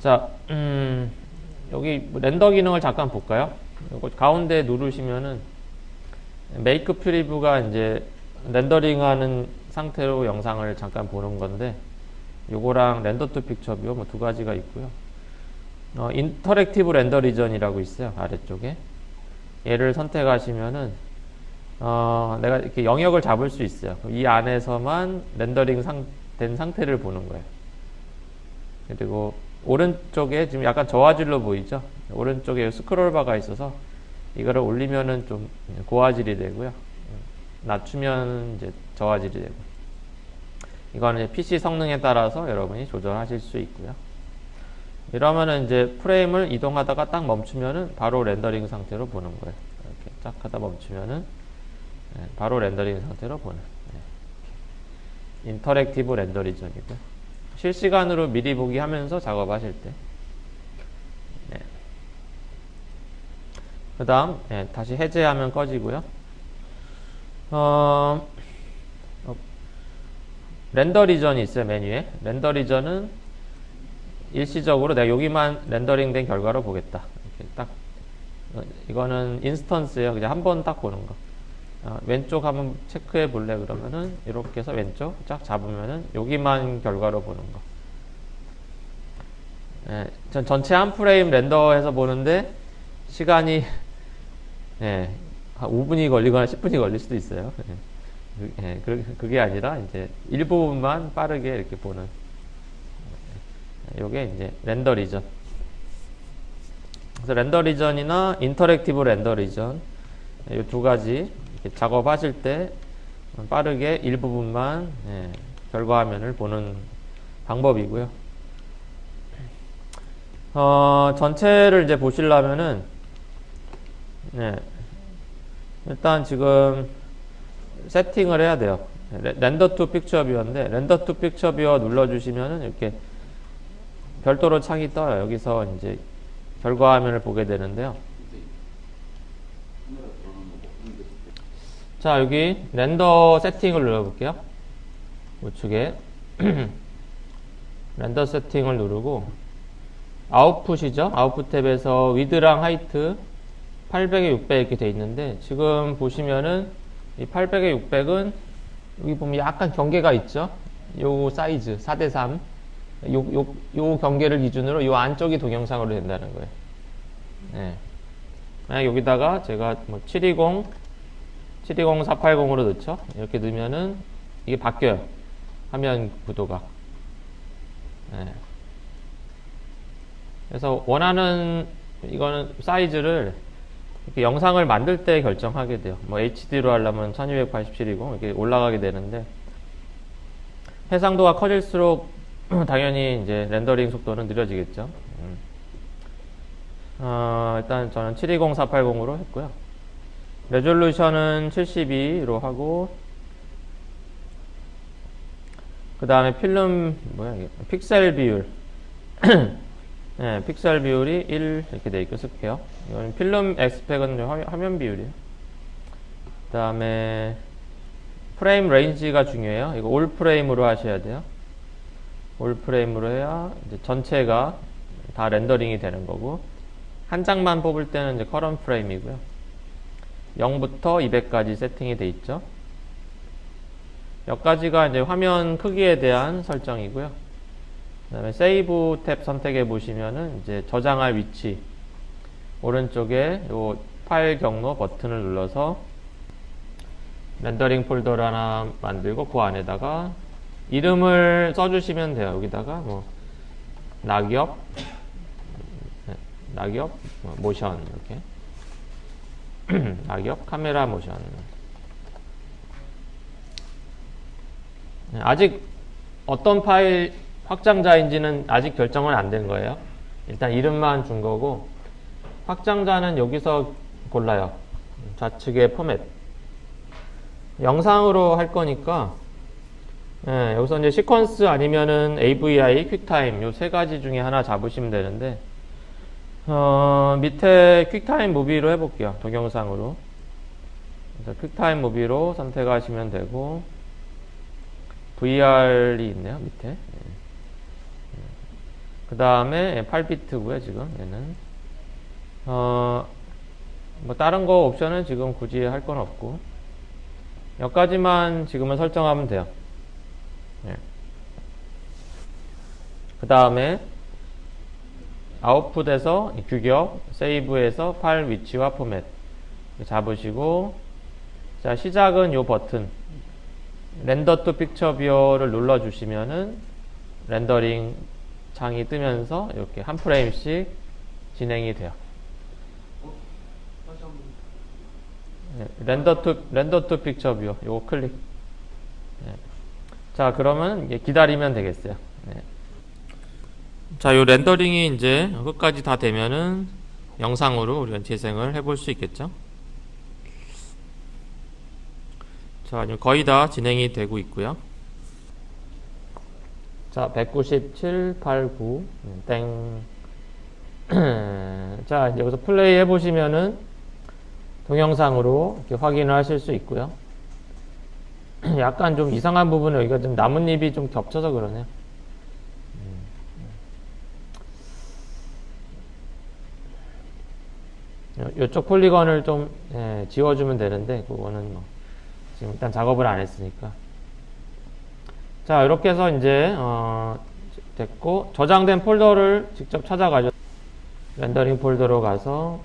자, 음, 여기 렌더 기능을 잠깐 볼까요? 요거 가운데 누르시면은 메이크 프리뷰가 이제 렌더링하는 상태로 영상을 잠깐 보는 건데 요거랑 렌더 투 픽처 뷰 뭐 두 가지가 있고요. 어, 인터랙티브 렌더 리전이라고 있어요. 아래쪽에. 얘를 선택하시면은 어, 내가 이렇게 영역을 잡을 수 있어요. 이 안에서만 렌더링 상, 된 상태를 보는 거예요. 그리고 오른쪽에 지금 약간 저화질로 보이죠? 오른쪽에 스크롤 바가 있어서 이거를 올리면은 좀 고화질이 되고요. 낮추면 이제 저화질이 되고. 이거는 PC 성능에 따라서 여러분이 조절하실 수 있고요. 이러면은 이제 프레임을 이동하다가 딱 멈추면은 바로 렌더링 상태로 보는 거예요. 이렇게 쫙 하다 멈추면은 네, 바로 렌더링 상태로 보는. 네. 인터랙티브 렌더리전이고요. 실시간으로 미리 보기 하면서 작업하실 때. 네. 그 다음, 네, 다시 해제하면 꺼지고요. 어, 어, 렌더 리전이 있어요, 메뉴에. 렌더 리전은 일시적으로 내가 여기만 렌더링 된 결과로 보겠다. 이렇게 딱, 어, 이거는 인스턴스예요. 그냥 한 번 딱 보는 거. 어, 왼쪽 한번 체크해 볼래 그러면은 이렇게 해서 왼쪽 쫙 잡으면은 여기만 결과로 보는 거. 예, 전 전체 한 프레임 렌더해서 보는데 시간이 예, 한 5분이 걸리거나 10분이 걸릴 수도 있어요. 예, 예, 그, 그게 아니라 이제 일부분만 빠르게 이렇게 보는. 요게 이제 렌더 리전. 그래서 렌더 리전이나 인터랙티브 렌더 리전 이 두 가지 작업하실 때 빠르게 일부분만 예, 결과 화면을 보는 방법이고요. 어, 전체를 이제 보시려면은 예, 일단 지금 세팅을 해야 돼요. 렌더 투 픽처 뷰어인데 렌더 투 픽처 뷰어 눌러주시면은 이렇게 별도로 창이 떠요. 여기서 이제 결과 화면을 보게 되는데요. 자, 여기 렌더 세팅을 눌러볼게요. 우측에 렌더 세팅을 누르고 아웃풋이죠. 아웃풋 탭에서 위드랑 하이트 800에 600 이렇게 돼 있는데 지금 보시면은 이 800에 600은 여기 보면 약간 경계가 있죠. 요 사이즈 4대 3. 요, 요, 요 경계를 기준으로 요 안쪽이 동영상으로 된다는 거예요. 네. 만약 여기다가 제가 뭐 720, 720, 480으로 넣죠. 이렇게 넣으면은 이게 바뀌어요. 화면 구도가. 네. 그래서 원하는 이거는 사이즈를 이렇게 영상을 만들 때 결정하게 돼요. 뭐 HD로 하려면 1280, 720 이렇게 올라가게 되는데 해상도가 커질수록 당연히 이제 렌더링 속도는 느려지겠죠. 음. 어, 일단 저는 720, 480으로 했고요. 레졸루션은 72로 하고 그 다음에 필름 뭐야 이게 픽셀 비율 네, 픽셀 비율이 1 이렇게 돼 있고 쓸게요. 이거는 필름 엑스펙은 화면 비율이에요. 그 다음에 프레임 레인지가 중요해요. 이거 올 프레임으로 하셔야 돼요. 올 프레임으로 해야 이제 전체가 다 렌더링이 되는 거고 한 장만 뽑을 때는 이제 커런 프레임이고요. 0부터 200까지 세팅이 돼 있죠. 몇 가지가 이제 화면 크기에 대한 설정이고요. 그 다음에 세이브 탭 선택해 보시면은 이제 저장할 위치 오른쪽에 요 파일 경로 버튼을 눌러서 렌더링 폴더를 하나 만들고 그 안에다가 이름을 써주시면 돼요. 여기다가 뭐 낙엽, 네, 낙엽, 뭐 모션 이렇게 낙엽 카메라 모션. 네, 아직 어떤 파일 확장자인지는 아직 결정은 안 된 거예요. 일단 이름만 준 거고 확장자는 여기서 골라요. 좌측의 포맷. 영상으로 할 거니까 예, 여기서 이제 시퀀스 아니면은 AVI, 퀵타임 요 세 가지 중에 하나 잡으시면 되는데 어, 밑에 퀵타임 무비로 해볼게요. 동영상으로. 그래서 퀵타임 무비로 선택하시면 되고 VR이 있네요. 밑에. 그 다음에 8비트고요 지금 얘는 어, 뭐 다른 거 옵션은 지금 굳이 할 건 없고 여기까지만 지금은 설정하면 돼요 예. 그 다음에 아웃풋에서 이 규격 세이브에서 파일 위치와 포맷 잡으시고 자 시작은 요 버튼 렌더 투 픽처 뷰어를 눌러 주시면은 렌더링 창이 뜨면서 이렇게 한 프레임씩 진행이 돼요. 네, 렌더 투 렌더 투 픽처 뷰어 요거 클릭. 네. 자 그러면 기다리면 되겠어요. 네. 자, 요 렌더링이 이제 끝까지 다 되면은 영상으로 우리가 재생을 해볼 수 있겠죠. 자, 거의 다 진행이 되고 있고요. 자, 197, 89, 음, 땡. 자, 여기서 플레이 해보시면은 동영상으로 이렇게 확인을 하실 수 있고요. 약간 좀 이상한 부분은 여기가 좀 나뭇잎이 좀 겹쳐서 그러네요. 요- 요쪽 폴리건을 좀 예, 지워주면 되는데 그거는 뭐 지금 일단 작업을 안 했으니까. 자 이렇게 해서 이제 어, 됐고 저장된 폴더를 직접 찾아가죠. 렌더링 폴더로 가서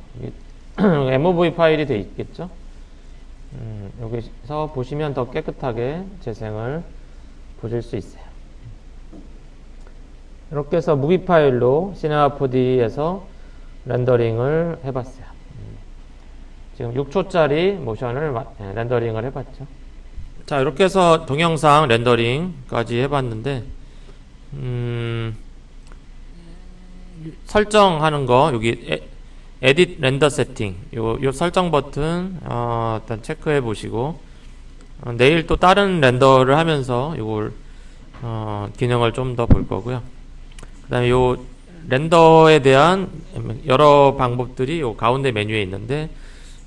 MOV 파일이 돼 있겠죠? 음, 여기서 보시면 더 깨끗하게 재생을 보실 수 있어요. 이렇게 해서 무비 파일로 시네마 4D에서 렌더링을 해봤어요. 음. 지금 6초짜리 모션을 마- 예, 렌더링을 해봤죠. 자, 이렇게 해서 동영상 렌더링까지 해봤는데, 음, 설정하는 거, 여기 에, 에딧 렌더 세팅, 요, 요 설정 버튼, 어, 일단 체크해 보시고, 어, 내일 또 다른 렌더를 하면서 이걸, 어, 기능을 좀 더 볼 거고요. 그 다음에 요 렌더에 대한 여러 방법들이 요 가운데 메뉴에 있는데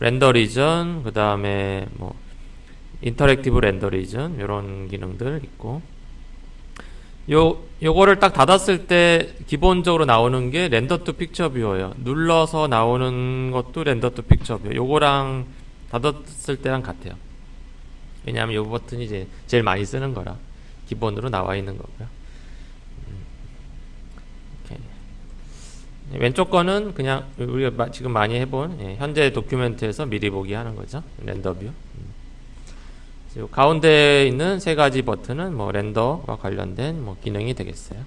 렌더 리전 그 다음에 뭐 인터랙티브 렌더 리전 이런 기능들 있고 요 요거를 딱 닫았을 때 기본적으로 나오는 게 렌더 투 픽처 뷰어예요. 눌러서 나오는 것도 렌더 투 픽처 뷰어. 요거랑 닫았을 때랑 같아요. 왜냐하면 요 버튼이 이제 제일 많이 쓰는 거라 기본으로 나와 있는 거고요. 이렇게. 네, 왼쪽 거는 그냥 우리가 마- 지금 많이 해본 예, 현재 도큐멘트에서 미리 보기 하는 거죠. 렌더 뷰. 음. 가운데 있는 세 가지 버튼은 뭐 렌더와 관련된 뭐 기능이 되겠어요.